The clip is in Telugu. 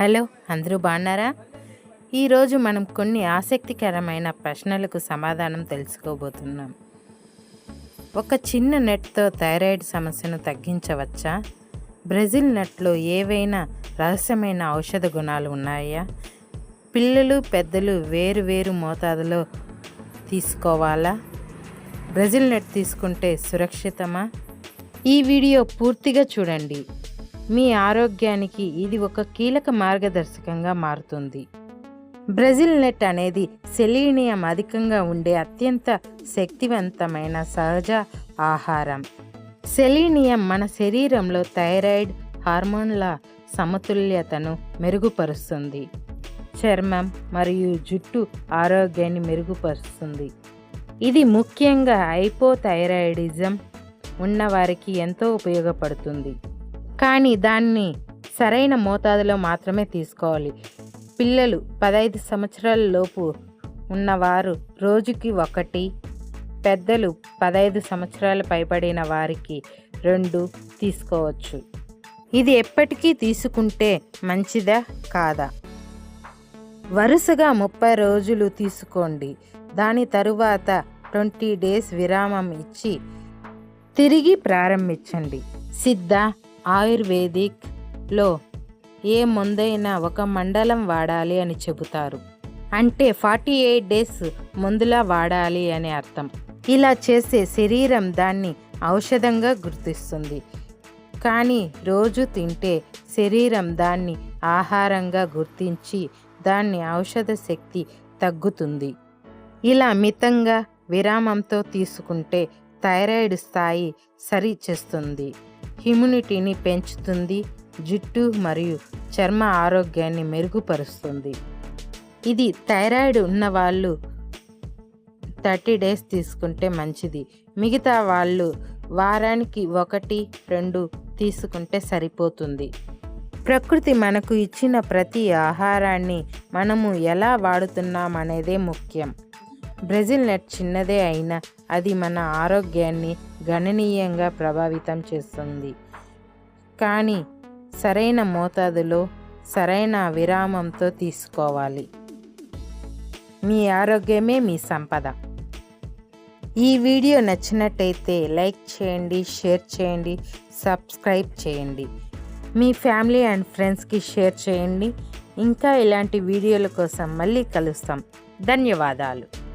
హలో అందరూ బాగున్నారా? ఈరోజు మనం కొన్ని ఆసక్తికరమైన ప్రశ్నలకు సమాధానం తెలుసుకోబోతున్నాం. ఒక చిన్న నెట్తో థైరాయిడ్ సమస్యను తగ్గించవచ్చా? బ్రెజిల్ నట్లో ఏవైనా రహస్యమైన ఔషధ గుణాలు ఉన్నాయా? పిల్లలు పెద్దలు వేరు వేరు మోతాదులో తీసుకోవాలా? బ్రెజిల్ నెట్ తీసుకుంటే సురక్షితమా? ఈ వీడియో పూర్తిగా చూడండి. మీ ఆరోగ్యానికి ఇది ఒక కీలక మార్గదర్శకంగా మారుతుంది. బ్రెజిల్ నెట్ అనేది సెలీనియం అధికంగా ఉండే అత్యంత శక్తివంతమైన సహజ ఆహారం. సెలీనియం మన శరీరంలో థైరాయిడ్ హార్మోన్ల సమతుల్యతను మెరుగుపరుస్తుంది. చర్మం మరియు జుట్టు ఆరోగ్యాన్ని మెరుగుపరుస్తుంది. ఇది ముఖ్యంగా హైపోథైరాయిడిజం ఉన్నవారికి ఎంతో ఉపయోగపడుతుంది. కానీ దాన్ని సరైన మోతాదులో మాత్రమే తీసుకోవాలి. పిల్లలు పదహైదు సంవత్సరాల లోపు ఉన్నవారు రోజుకి ఒకటి పెద్దలు పదహైదు సంవత్సరాలు పైబడిన వారికి రెండు తీసుకోవచ్చు. ఇది ఎప్పటికీ తీసుకుంటే మంచిదా కాదా? వరుసగా ముప్పై రోజులు తీసుకోండి. దాని తరువాత ట్వంటీ డేస్ విరామం ఇచ్చి తిరిగి ప్రారంభించండి. సిద్ధ ఆయుర్వేదిక్లో ఏ మందైనా ఒక మండలం వాడాలి అని చెబుతారు. అంటే ఫార్టీ ఎయిట్ డేస్ మందులా వాడాలి అని అర్థం. ఇలా చేసే శరీరం దాన్ని ఔషధంగా గుర్తిస్తుంది. కానీ రోజు తింటే శరీరం దాన్ని ఆహారంగా గుర్తించి దాన్ని ఔషధ శక్తి తగ్గుతుంది. ఇలా మితంగా విరామంతో తీసుకుంటే థైరాయిడ్ స్థాయి సరి చేస్తుంది ఇమ్యూనిటీని పెంచుతుంది జుట్టు మరియు చర్మ ఆరోగ్యాన్ని మెరుగుపరుస్తుంది. ఇది థైరాయిడ్ ఉన్నవాళ్ళు థర్టీ డేస్ తీసుకుంటే మంచిది. మిగతా వాళ్ళు వారానికి ఒకటి రెండు తీసుకుంటే సరిపోతుంది. ప్రకృతి మనకు ఇచ్చిన ప్రతి ఆహారాన్ని మనము ఎలా వాడుతున్నామనేదే ముఖ్యం. బ్రెజిల్ నట్ చిన్నదే అయినా అది మన ఆరోగ్యాన్ని గణనీయంగా ప్రభావితం చేస్తుంది. కానీ సరైన మోతాదులో సరైన విరామంతో తీసుకోవాలి. మీ ఆరోగ్యమే మీ సంపద. ఈ వీడియో నచ్చినట్టయితే లైక్ చేయండి షేర్ చేయండి సబ్స్క్రైబ్ చేయండి. మీ ఫ్యామిలీ అండ్ ఫ్రెండ్స్కి షేర్ చేయండి. ఇంకా ఇలాంటి వీడియోల కోసం మళ్ళీ కలుస్తాం. ధన్యవాదాలు.